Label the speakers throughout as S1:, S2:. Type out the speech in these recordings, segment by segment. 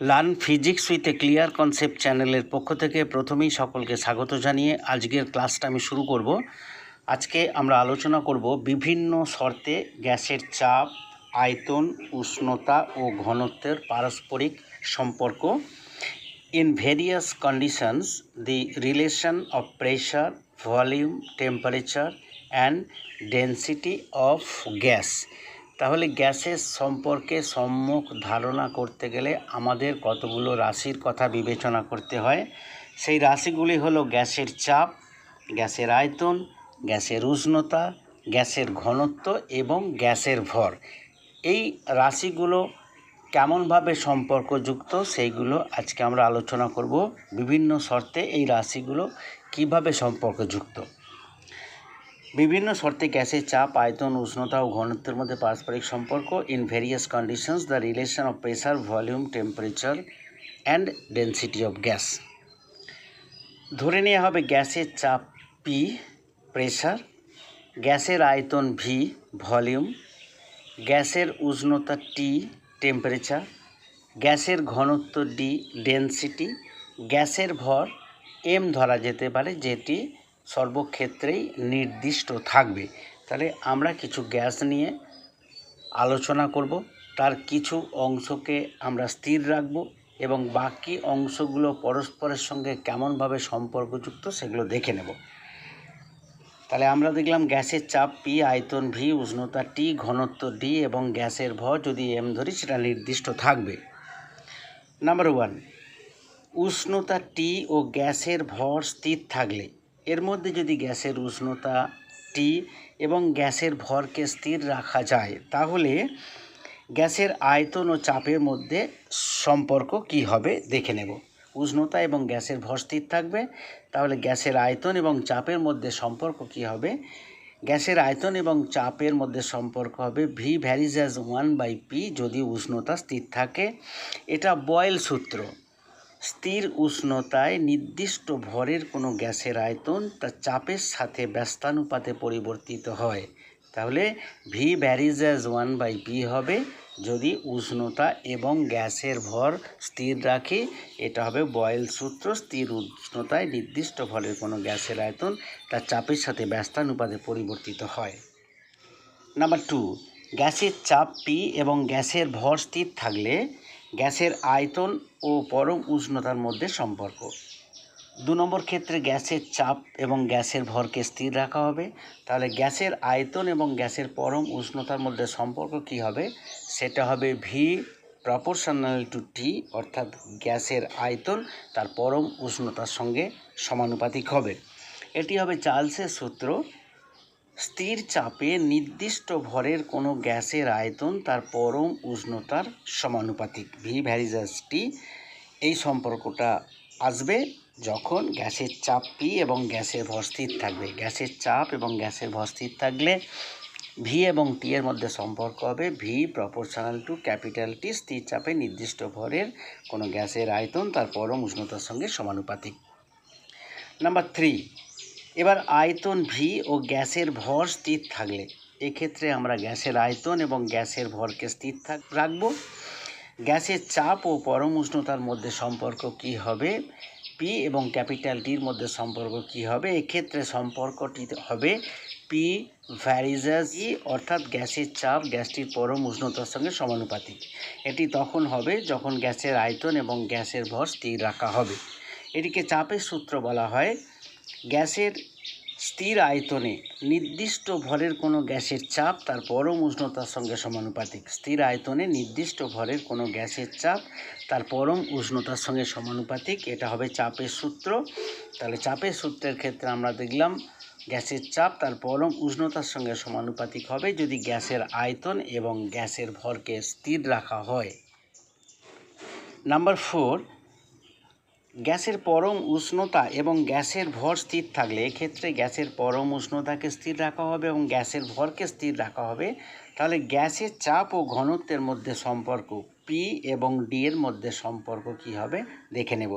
S1: Learn physics with a clear concept চ্যানেলের পক্ষ থেকে প্রথমেই সকলকে স্বাগত জানিয়ে আজকের ক্লাসটা আমি শুরু করব। আজকে আমরা আলোচনা করব বিভিন্ন শর্তে গ্যাসের চাপ, আয়তন, উষ্ণতা ও ঘনত্বের পারস্পরিক সম্পর্ক। In various conditions the relation of pressure volume temperature and density of gas তাহলে গ্যাসের সম্পর্কে সম্মুখ ধারণা করতে গেলে আমাদের কতগুলো রাশির কথা বিবেচনা করতে হয়। সেই রাশিগুলি হলো গ্যাসের চাপ, গ্যাসের আয়তন, গ্যাসের উষ্ণতা, গ্যাসের ঘনত্ব এবং গ্যাসের ভর। এই রাশিগুলো কেমনভাবে সম্পর্কযুক্ত সেইগুলো আজকে আমরা আলোচনা করব। বিভিন্ন শর্তে এই রাশিগুলো কীভাবে সম্পর্কযুক্ত? বিভিন্ন শর্তে গ্যাসের চাপ, আয়তন, উষ্ণতা ও ঘনত্বের মধ্যে পারস্পরিক সম্পর্ক in various conditions the relation of pressure volume temperature and density of gas ধরে নেওয়া হবে গ্যাসের চাপ পি প্রেশার গ্যাসের আয়তন ভি ভলিউম গ্যাসের উষ্ণতা টি টেম্পারেচার গ্যাসের ঘনত্ব ডি ডেন্সিটি গ্যাসের ভর এম ধরা যেতে পারে, যেটি সর্বক্ষেত্রেই নির্দিষ্ট থাকবে। তাহলে আমরা কিছু গ্যাস নিয়ে আলোচনা করব। তার কিছু অংশকে আমরা স্থির রাখব এবং বাকি অংশগুলো পরস্পরের সঙ্গে কেমনভাবে সম্পর্কযুক্ত সেগুলো দেখে নেব। তাহলে আমরা দেখলাম গ্যাসের চাপ পি আয়তন ভি উষ্ণতা টি ঘনত্ব ডি এবং গ্যাসের ভর যদি এম ধরি সেটা নির্দিষ্ট থাকবে। নাম্বার ওয়ান উষ্ণতা টি ও গ্যাসের ভর স্থির থাকলে এর মধ্যে যদি গ্যাসের উষ্ণতা টি এবং গ্যাসের ভরকে স্থির রাখা যায়, তাহলে গ্যাসের আয়তন ও চাপের মধ্যে সম্পর্ক কি হবে দেখে নেব। উষ্ণতা এবং গ্যাসের ভর স্থির থাকবে, তাহলে গ্যাসের আয়তন এবং চাপের মধ্যে সম্পর্ক কি হবে? গ্যাসের আয়তন এবং চাপের মধ্যে সম্পর্ক হবে V varies as one by P যদি উষ্ণতা স্থির থাকে। এটা বয়েল সূত্র। স্থির উষ্ণতায় নির্দিষ্ট ভরের কোনো গ্যাসের আয়তন তার চাপের সাথে ব্যস্তানুপাতে পরিবর্তিত হয়। তাহলে V varies as one by P হবে। যদি উষ্ণতা এবং গ্যাসের ভর স্থির রাখি, এটা হবে বয়েল সূত্র। স্থির উষ্ণতায় নির্দিষ্ট ভরের কোনো গ্যাসের আয়তন তার চাপের সাথে ব্যস্তানুপাতে পরিবর্তিত হয়। নাম্বার টু গ্যাসের চাপ পি এবং গ্যাসের ভর স্থির থাকলে গ্যাসের আয়তন ও পরম উষ্ণতার মধ্যে সম্পর্ক। দু নম্বর ক্ষেত্রে গ্যাসের চাপ এবং গ্যাসের ভরকে স্থির রাখা হবে। তাহলে গ্যাসের আয়তন এবং গ্যাসের পরম উষ্ণতার মধ্যে সম্পর্ক কি হবে? সেটা হবে ভি প্রপোর্শনাল টু টি অর্থাৎ গ্যাসের আয়তন তার পরম উষ্ণতার সঙ্গে সমানুপাতিক হবে। এটি হবে চার্লসের সূত্র। স্থির চাপে নির্দিষ্ট ভরের কোনো গ্যাসের আয়তন তার পরম উষ্ণতার সমানুপাতিক। ভি ভ্যারিজাস টি, এই সম্পর্কটা আসবে যখন গ্যাসের চাপ পি এবং গ্যাসের ভর স্থির থাকবে। গ্যাসের চাপ এবং গ্যাসের ভর স্থির থাকলে ভি এবং টি এর মধ্যে সম্পর্ক হবে। V proportional to capital T স্থির চাপে নির্দিষ্ট ভরের কোনো গ্যাসের আয়তন তার পরম উষ্ণতার সঙ্গে সমানুপাতিক। নাম্বার থ্রি এবার আয়তন ভি ও গ্যাসের ভর স্থির থাকলে, এক্ষেত্রে আমরা গ্যাসের আয়তন এবং গ্যাসের ভরকে স্থির থাক রাখব। গ্যাসের চাপ ও পরম উষ্ণতার মধ্যে সম্পর্ক কি হবে? পি এবং ক্যাপিটাল টির মধ্যে সম্পর্ক কি হবে? এক্ষেত্রে সম্পর্কটি হবে পি ভ্যারিজাস ই অর্থাৎ গ্যাসের চাপ, গ্যাসটির পরম উষ্ণতার সঙ্গে সমানুপাতিক। এটি তখন হবে যখন গ্যাসের আয়তন এবং গ্যাসের ভর স্থির রাখা হবে। এটিকে চাপের সূত্র বলা হয় গ্যাসের স্থির আয়তনে নির্দিষ্ট ভরের কোনো গ্যাসের চাপ তার পরম উষ্ণতার সঙ্গে সমানুপাতিক। স্থির আয়তনে নির্দিষ্ট ভরের কোনো গ্যাসের চাপ তার পরম উষ্ণতার সঙ্গে সমানুপাতিক। এটা হবে চাপের সূত্র। তাহলে চাপের সূত্রের ক্ষেত্রে আমরা দেখলাম গ্যাসের চাপ তার পরম উষ্ণতার সঙ্গে সমানুপাতিক হবে যদি গ্যাসের আয়তন এবং গ্যাসের ভরকে স্থির রাখা হয়। নাম্বার ফোর গ্যাসের পরম উষ্ণতা এবং গ্যাসের ভর স্থির থাকলে এক্ষেত্রে গ্যাসের পরম উষ্ণতাকে স্থির রাখা হবে এবং গ্যাসের ভরকে স্থির রাখা হবে। তাহলে গ্যাসের চাপ ও ঘনত্বের মধ্যে সম্পর্ক পি এবং ডি এর মধ্যে সম্পর্ক কি হবে? দেখে নেব।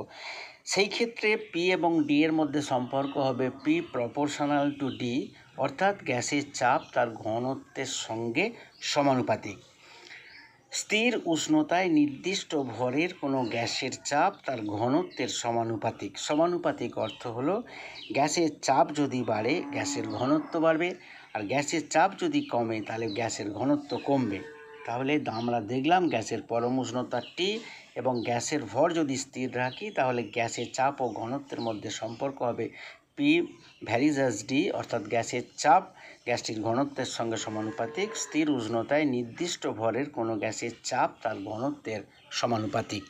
S1: সেই ক্ষেত্রে পি এবং ডি এর মধ্যে সম্পর্ক হবে পি প্রপোর্শনাল টু ডি অর্থাৎ গ্যাসের চাপ তার ঘনত্বের সঙ্গে সমানুপাতিক। স্থির উষ্ণতায় নির্দিষ্ট ভরের কোনো গ্যাসের চাপ তার ঘনত্বের সমানুপাতিক। সমানুপাতিক অর্থ হলো, গ্যাসের চাপ যদি বাড়ে, গ্যাসের ঘনত্ব বাড়বে। আর গ্যাসের চাপ যদি কমে, তাহলে গ্যাসের ঘনত্ব কমবে। তাহলে আমরা দেখলাম গ্যাসের পরম উষ্ণতা টি এবং গ্যাসের ভর যদি স্থির রাখি, তাহলে গ্যাসের চাপ ও ঘনত্বের মধ্যে সম্পর্ক হবে। পি ভ্যারিজাস ডি অর্থাৎ গ্যাসের চাপ, গ্যাসটির ঘনত্বের সঙ্গে সমানুপাতিক, স্থির উষ্ণতায় নির্দিষ্ট ভরের কোনো গ্যাসের চাপ তার ঘনত্বের সমানুপাতিক।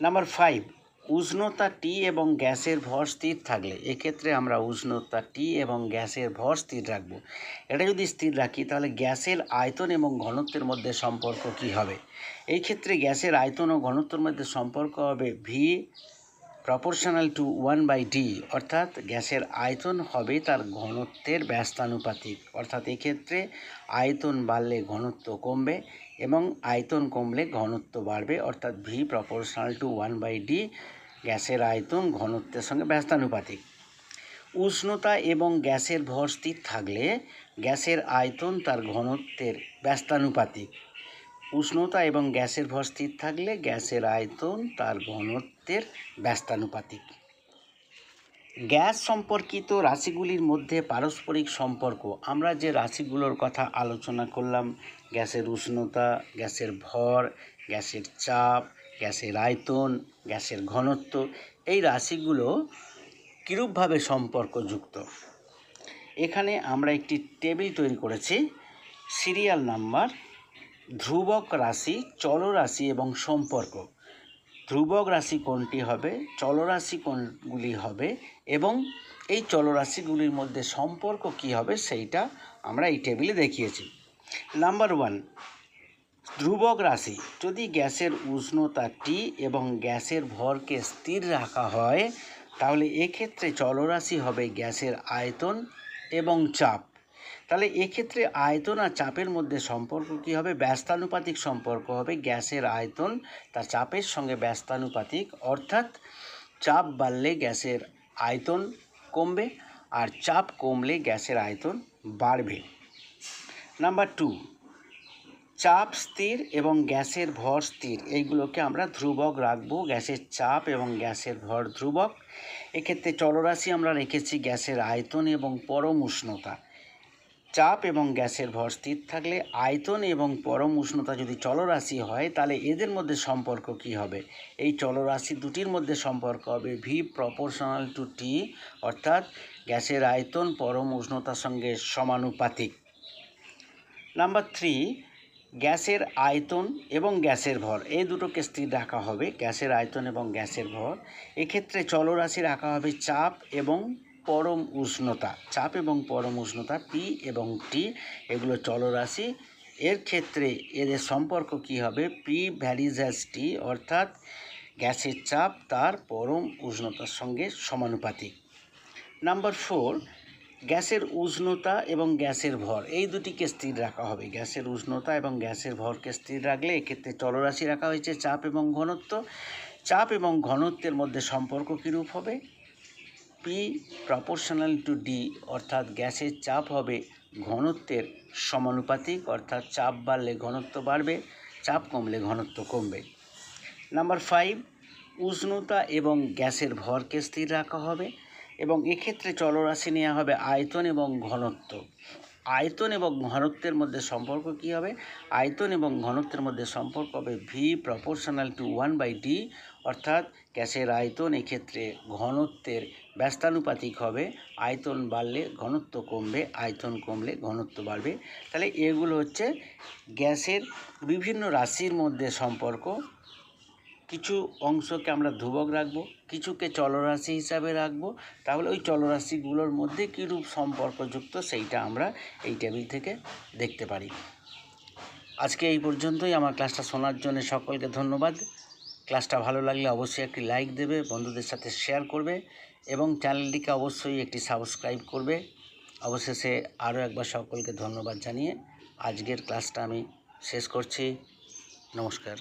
S1: নাম্বার ফাইভ উষ্ণতা টি এবং গ্যাসের ভর স্থির থাকলে, এক্ষেত্রে আমরা উষ্ণতা টি এবং গ্যাসের ভর স্থির রাখব। এটা যদি স্থির রাখি, তাহলে গ্যাসের আয়তন এবং ঘনত্বের মধ্যে সম্পর্ক কি হবে? এই ক্ষেত্রে গ্যাসের আয়তন ও ঘনত্বের মধ্যে সম্পর্ক হবে V proportional to one by D অর্থাৎ গ্যাসের আয়তন হবে তার ঘনত্বের ব্যস্তানুপাতিক। অর্থাৎ এক্ষেত্রে আয়তন বাড়লে ঘনত্ব কমবে এবং আয়তন কমলে ঘনত্ব বাড়বে। অর্থাৎ V proportional to one by D গ্যাসের আয়তন ঘনত্বের সঙ্গে ব্যস্তানুপাতিক। উষ্ণতা এবং গ্যাসের ভর স্থির থাকলে গ্যাসের আয়তন তার ঘনত্বের ব্যস্তানুপাতিক। উষ্ণতা এবং গ্যাসের ভর স্থির থাকলে গ্যাসের আয়তন তার ঘনত্বের ব্যস্তানুপাতিক। গ্যাস সম্পর্কিত রাশিগুলির মধ্যে পারস্পরিক সম্পর্ক। আমরা যে রাশিগুলোর কথা আলোচনা করলাম, গ্যাসের উষ্ণতা, গ্যাসের ভর, গ্যাসের চাপ, গ্যাসের আয়তন, গ্যাসের ঘনত্ব, এই রাশিগুলো কীরূপভাবে সম্পর্কযুক্ত? এখানে আমরা একটি টেবিল তৈরি করেছি, সিরিয়াল নাম্বার, ধ্রুবক রাশি, চলরাশি এবং সম্পর্ক। ধ্রুবক রাশি কোনটি হবে? চলরাশি কোনগুলি হবে? এবং এই চলরাশিগুলির মধ্যে সম্পর্ক কি হবে সেইটা আমরা এই টেবিলে দেখিয়েছি। নাম্বার ওয়ান ধ্রুবক রাশি, যদি গ্যাসের উষ্ণতা টি এবং গ্যাসের ভরকে স্থির রাখা হয়, তাহলে এক্ষেত্রে চলরাশি হবে গ্যাসের আয়তন এবং চাপ। তাহলে এক্ষেত্রে আয়তন আর চাপের মধ্যে সম্পর্ক কী হবে? ব্যস্তানুপাতিক সম্পর্ক হবে। গ্যাসের আয়তন তার চাপের সঙ্গে ব্যস্তানুপাতিক, অর্থাৎ চাপ বাড়লে গ্যাসের আয়তন কমবে আর চাপ কমলে গ্যাসের আয়তন বাড়বে। নাম্বার টু, চাপ স্থির এবং গ্যাসের ভর স্থির। এইগুলোকে আমরা ধ্রুবক রাখব। গ্যাসের চাপ এবং গ্যাসের ভর ধ্রুবক। এক্ষেত্রে চলরাশি আমরা রেখেছি গ্যাসের আয়তন এবং পরম উষ্ণতা। চাপ এবং গ্যাসের ভর স্থির থাকলে আয়তন এবং পরম উষ্ণতা যদি চলরাশি হয়, তাহলে এদের মধ্যে সম্পর্ক কি হবে? এই চলরাশি দুটির মধ্যে সম্পর্ক হবে ভি প্রপোর্শনাল টু টি অর্থাৎ গ্যাসের আয়তন, পরম উষ্ণতার সঙ্গে সমানুপাতিক। নাম্বার থ্রি গ্যাসের আয়তন এবং গ্যাসের ভর। এই দুটোকে স্থির রাখা হবে, গ্যাসের আয়তন এবং গ্যাসের ভর। এক্ষেত্রে চলরাশি রাখা হবে চাপ এবং পরম উষ্ণতা, চাপ এবং পরম উষ্ণতা, পি এবং টি এগুলো চলরাশি। এর ক্ষেত্রে এদের সম্পর্ক কি হবে? পি ভ্যারিজ অ্যাজ টি অর্থাৎ গ্যাসের চাপ তার পরম উষ্ণতার সঙ্গে সমানুপাতিক। নাম্বার ফোর গ্যাসের উষ্ণতা এবং গ্যাসের ভর। এই দুটিকে স্থির রাখা হবে। গ্যাসের উষ্ণতা এবং গ্যাসের ভরকে স্থির রাখলে এক্ষেত্রে চলরাশি রাখা হয়েছে চাপ এবং ঘনত্ব। চাপ এবং ঘনত্বের মধ্যে সম্পর্ক কীরূপ হবে? পি প্রপোর্শনাল টু ডি অর্থাৎ গ্যাসের চাপ হবে ঘনত্বের সমানুপাতিক, অর্থাৎ চাপ বাড়লে ঘনত্ব বাড়বে, চাপ কমলে ঘনত্ব কমবে। নাম্বার ফাইভ উষ্ণতা এবং গ্যাসের ভরকে স্থির রাখা হবে এবং এক্ষেত্রে চলরাশি নেওয়া হবে আয়তন এবং ঘনত্ব। আয়তন এবং ঘনত্বের মধ্যে সম্পর্ক কী হবে? আয়তন এবং ঘনত্বের মধ্যে সম্পর্ক হবে V proportional to one by D অর্থাৎ গ্যাসের আয়তন এক্ষেত্রে ঘনত্বের ব্যস্তানুপাতিক হবে, আয়তন বাড়লে ঘনত্ব কমবে, আয়তন কমলে ঘনত্ব বাড়বে। তাহলে এগুলো হচ্ছে গ্যাসের বিভিন্ন রাশির মধ্যে সম্পর্ক। কিছু অংশকে আমরা ধ্রুবক রাখব, কিছুকে চলরাশি হিসাবে রাখব। তাহলে ওই চলরাশিগুলোর মধ্যে কীরূপ সম্পর্কযুক্ত সেইটা আমরা এই টেবিল থেকে দেখতে পারি। আজকে এই পর্যন্তই। আমার ক্লাসটা শোনার জন্য সকলকে ধন্যবাদ। ক্লাসটা ভালো লাগলে অবশ্যই একটি লাইক দেবে, বন্ধুদের সাথে শেয়ার করবে এবং চ্যানেলটিকে অবশ্যই একটি সাবস্ক্রাইব করবে। অবশেষে আরও একবার সকলকে ধন্যবাদ জানিয়ে আজকের ক্লাসটা আমি শেষ করছি। নমস্কার।